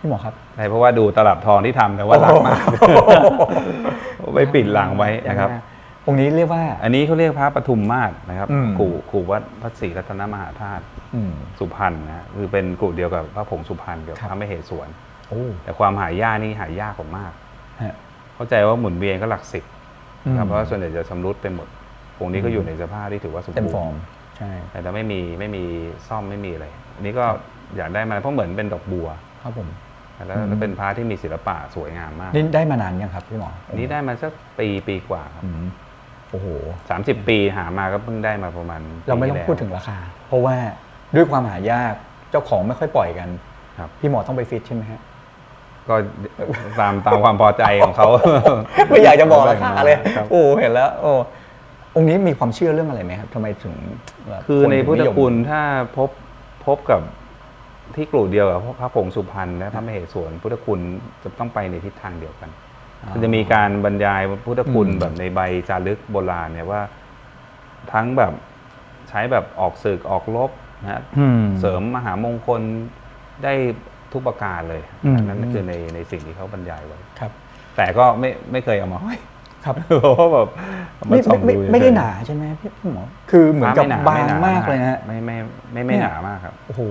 พี่หมอครับใช่เพราะว่าดูตลับทองที่ทำแต่ว่ารักมากไปปิดหลังไว้นะครับองค์นี้เรียกว่า อันนี้เขาเรียกพระปทุมมาศนะครับอืมกู่กู่วัดพระศรีรัตนมหาธาตุอืมสุพรรณนะฮะคือเป็นกู่เดียวกับพระผงสุพรรณกับครับพระมเหสวนโอ้แต่ความหายากนี่หายากกว่ามากฮะเข้าใจว่าหมุนเวียนก็หลักสิบนะครับอืมเพราะว่าส่วนใหญ่จะชำรุดไปหมดองค์นี้ก็อยู่ในสภาพที่ถือว่าสมเต็มบูฟอรร์มณ์ใช่แต่จะไม่มีไม่มีซ่อมไม่มีอะไรอันนี้ก็อยากได้มาเพราะเหมือนเป็นดอกบัวครับผม แล้วอืมแล้วเป็นพระที่มีศิลปะสวยงามมาก นี่ได้มานานยังครับพี่หมออันนี้ได้มาสักปีปีกว่าครับอืมโอ้โห สามสิบปีหามาก็เพิ่งได้มาประมาณเราไม่ต้องปีที่แล้วพูดถึงราคา เพราะว่าด้วยความหายากเจ้าของไม่ค่อยปล่อยกัน ครับ พี่หมอต้องไปฟิตใช่ไหมฮะ ก็ตามตามความพอใจของเขา ไม่อยากจะบอกราคาเลย ครับ โอ้เห็นแล้ว โอ้องค์นี้มีความเชื่อเรื่องอะไรไหมครับทำไมถึงแบบคือในพุทธนิยมคุณถ้าพบพบกับ ที่กลุ่มเดียวกับพระผงสุพรรณและพระมเหสวนพุทธคุณจะต้องไปในทิศทางเดียวกันมันจะมีการบรรยายพุทธคุณอืมแบบในใบจารึกโบราณเนี่ยว่าทั้งแบบใช้แบบออกศึกออกรบนะฮะอืมเสริมมหามงคลได้ทุกประการเลยอืมนั่นคือในในสิ่งที่เขาบรรยายไว้ครับ แต่ก็ไม่ไม่เคยเอามาห้อยครับเพราะว่าแบบเอาาไม่ส่องไม่ดูไม่ได้เฉยๆหนาใช่ไหมพี่พี่หมอคือเหมือนกับไบางมากเลยนะฮะไม่ไม่ไม่ไม่เนี่ยหนามากครับโอ้โห